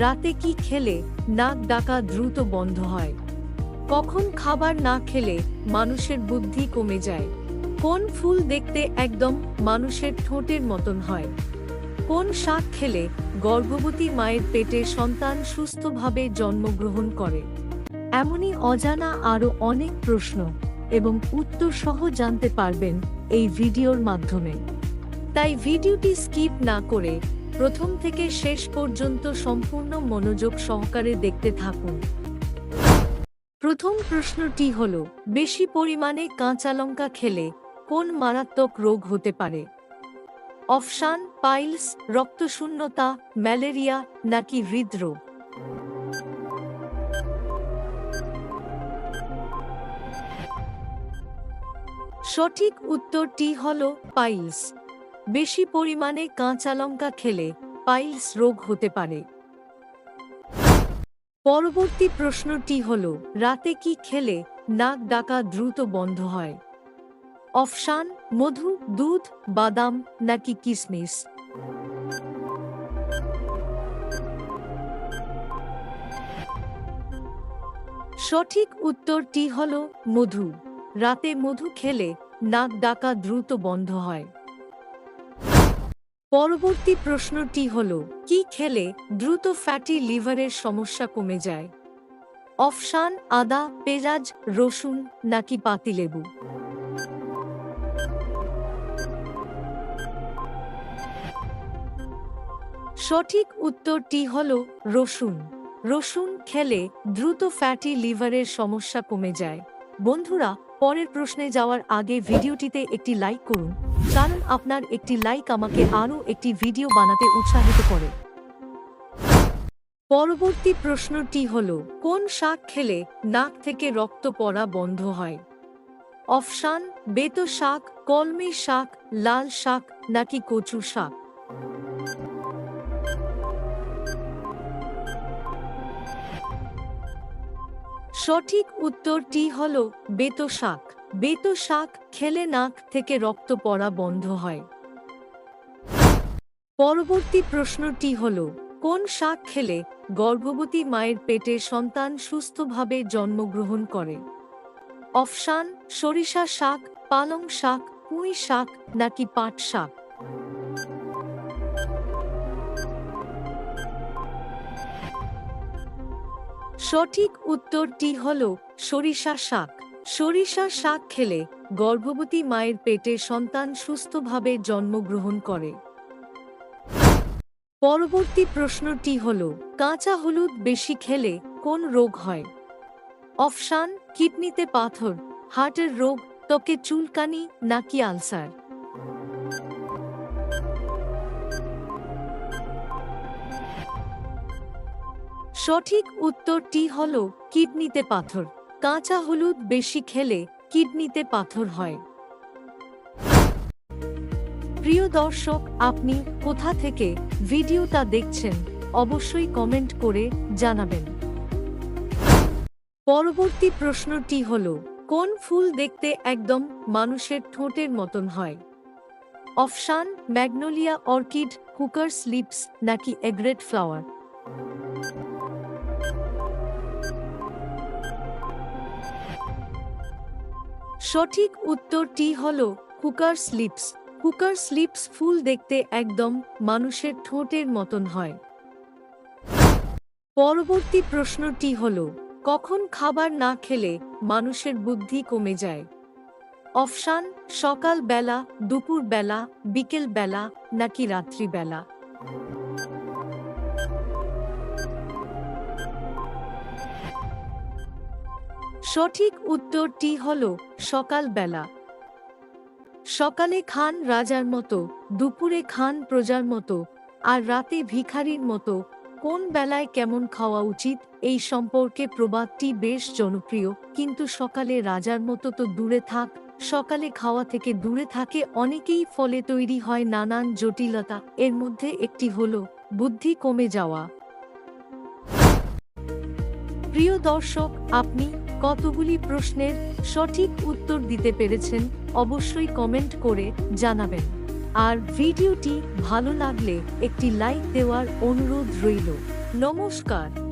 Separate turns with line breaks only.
রাতে কি খেলে নাক ডাকা দ্রুত বন্ধ হয়। কখন খাবার না খেলে মানুষের বুদ্ধি কমে যায়। কোন ফুল দেখতে একদম মানুষের ঠোঁটের মতন হয়। কোন শাক খেলে গর্ভবতী মায়ের পেটে সন্তান সুস্থভাবে জন্মগ্রহণ করে। এমনই অজানা আরও অনেক প্রশ্ন এবং উত্তর সহ জানতে পারবেন এই ভিডিওর মাধ্যমে। তাই ভিডিওটি স্কিপ না করে প্রথম থেকে শেষ পর্যন্ত সম্পূর্ণ মনোযোগ সহকারে দেখতে থাকুন। প্রথম প্রশ্নটি হল, বেশি পরিমাণে কাঁচা লঙ্কা খেলে কোন মারাত্মক রোগ হতে পারে? অফসান পাইলস, রক্তশূন্যতা, ম্যালেরিয়া নাকি হৃদরোগ? সঠিক উত্তরটি হল পাইলস। বেশি পরিমাণে কাঁচা লঙ্কা খেলে পাইলস রোগ হতে পারে। পরবর্তী প্রশ্নটি হল, রাতে কি খেলে নাক ডাকা দ্রুত বন্ধ হয়? অফসান মধু, দুধ, বাদাম নাকি কিসমিস? সঠিক উত্তরটি হল মধু। রাতে মধু খেলে নাক ডাকা দ্রুত বন্ধ হয়। পরবর্তী প্রশ্নটি হল, কি খেলে দ্রুত ফ্যাটি লিভারের সমস্যা কমে যায়? অফসান আদা, পেঁয়াজ, রসুন, নাকি পাতিলেবু সঠিক উত্তরটি হল রসুন। রসুন খেলে দ্রুত ফ্যাটি লিভারের সমস্যা কমে যায়। বন্ধুরা পরের প্রশ্নে যাওয়ার আগে ভিডিওটিতে একটি লাইক করুন, কারণ আপনার একটি লাইক আমাকে আরও একটি ভিডিও বানাতে উৎসাহিত করে। পরবর্তী প্রশ্নটি হল, কোন শাক খেলে নাক থেকে রক্ত পড়া বন্ধ হয়? অফসান বেতো শাক, কলমি শাক, লাল শাক, নাকি কচু শাক? সঠিক উত্তরটি হল বেতো শাক। বেতো শাক খেলে নাক থেকে রক্ত পড়া বন্ধ হয়। পরবর্তী প্রশ্নটি হল, কোন শাক খেলে গর্ভবতী মায়ের পেটে সন্তান সুস্থভাবে জন্মগ্রহণ করে? অফসান সরিষা শাক, পালং শাক, পুঁই শাক নাকি পাট শাক? সঠিক উত্তরটি হল সরিষা শাক। সরিষা শাক খেলে গর্ভবতী মায়ের পেটে সন্তান সুস্থভাবে জন্মগ্রহণ করে। পরবর্তী প্রশ্নটি হল, কাঁচা হলুদ বেশি খেলে কোন রোগ হয়? অফসান কিডনিতে পাথর, হার্টের রোগ, ত্বকে চুলকানি নাকি আলসার? সঠিক উত্তরটি হল কিডনিতে পাথর। কাঁচা হলুদ বেশি খেলে কিডনিতে পাথর হয়। প্রিয় দর্শক, আপনি কোথা থেকে ভিডিওটা দেখছেন, অবশ্যই কমেন্ট করে জানাবেন। পরবর্তী প্রশ্নটি হল, কোন ফুল দেখতে একদম মানুষের ঠোঁটের মতন হয়? অফসান ম্যাগনোলিয়া অর্কিড কুকার স্লিপস নাকি এগ্রেট ফ্লাওয়ার? সঠিক উত্তরটি হল কুকার স্লিপস। কুকার স্লিপস ফুল দেখতে একদম মানুষের ঠোঁটের মতন হয়। পরবর্তী প্রশ্নটি হল, কখন খাবার না খেলে মানুষের বুদ্ধি কমে যায়? অফসান সকাল বেলা, দুপুর বেলা, বিকেল বেলা নাকি রাত্রিবেলা সঠিক উত্তরটি হল সকালবেলা। সকালে খান রাজার মতো, দুপুরে খান প্রজার মতো, আর রাতে ভিখারির মতো, কোন বেলায় কেমন খাওয়া উচিত, এই সম্পর্কে প্রবাদটি বেশ জনপ্রিয়, কিন্তু সকালে রাজার মতো তো দূরে থাক, সকালে খাওয়া থেকে দূরে থাকে অনেকেই ফলে তৈরি হয় নানান জটিলতা, এর মধ্যে একটি হল বুদ্ধি কমে যাওয়া। প্রিয় দর্শক, আপনি কতগুলি প্রশ্নের সঠিক উত্তর দিতে পেরেছেন অবশ্যই কমেন্ট করে জানাবেন। আর ভিডিওটি ভালো লাগলে একটি লাইক দেওয়ার অনুরোধ রইল। নমস্কার।